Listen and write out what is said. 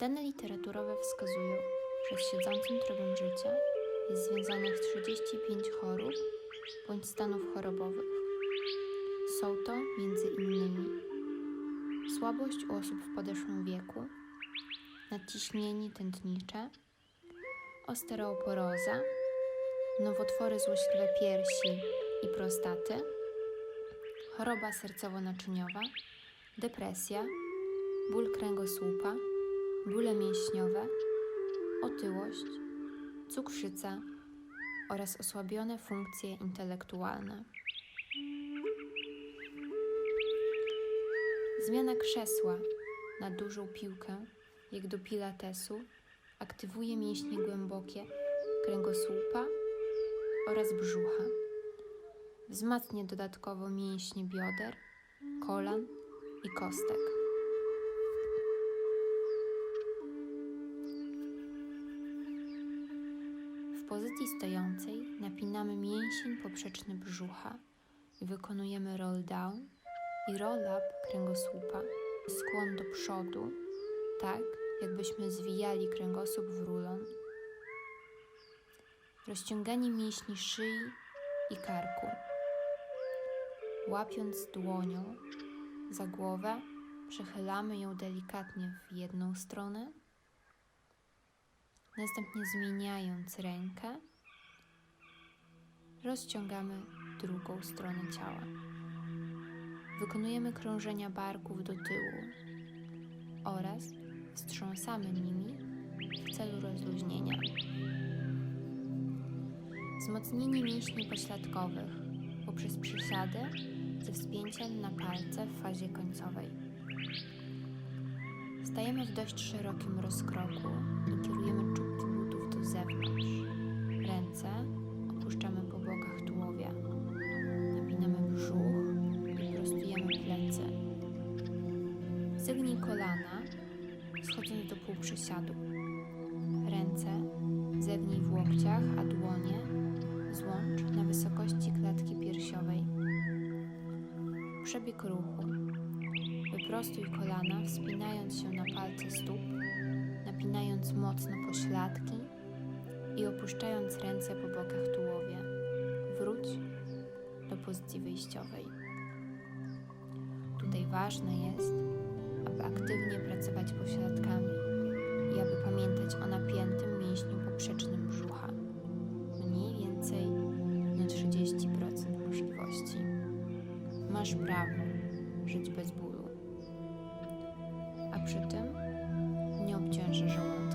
Dane literaturowe wskazują, że z siedzącym trybem życia jest związanych 35 chorób bądź stanów chorobowych. Są to innymi słabość u osób w podeszłym wieku, nadciśnienie tętnicze, osteoporoza, nowotwory złośliwe piersi i prostaty, choroba sercowo-naczyniowa, depresja, ból kręgosłupa, bóle mięśniowe, otyłość, cukrzyca oraz osłabione funkcje intelektualne. Zmiana krzesła na dużą piłkę, jak do pilatesu, aktywuje mięśnie głębokie kręgosłupa oraz brzucha. Wzmacnia dodatkowo mięśnie bioder, kolan i kostek. Pozycji stojącej napinamy mięsień poprzeczny brzucha i wykonujemy roll down i roll up kręgosłupa. Skłon do przodu, tak jakbyśmy zwijali kręgosłup w rulon. Rozciąganie mięśni szyi i karku. Łapiąc dłonią za głowę, przechylamy ją delikatnie w jedną stronę, następnie zmieniając rękę, rozciągamy drugą stronę ciała. Wykonujemy krążenia barków do tyłu oraz wstrząsamy nimi w celu rozluźnienia. Wzmocnienie mięśni pośladkowych poprzez przysiady ze wspięciem na palce w fazie końcowej. Stajemy w dość szerokim rozkroku i kierujemy Sygnij kolana, schodząc do półprzysiadu. Ręce zegnij w łokciach, a dłonie złącz na wysokości klatki piersiowej. Przebieg ruchu. Wyprostuj kolana, wspinając się na palce stóp, napinając mocno pośladki i opuszczając ręce po bokach tułowia. Wróć do pozycji wyjściowej. Tutaj ważne jest, aby aktywnie pracować pośladkami i aby pamiętać o napiętym mięśniu poprzecznym brzucha. Mniej więcej na 30% możliwości. Masz prawo żyć bez bólu, a przy tym nie obciążę żołądka.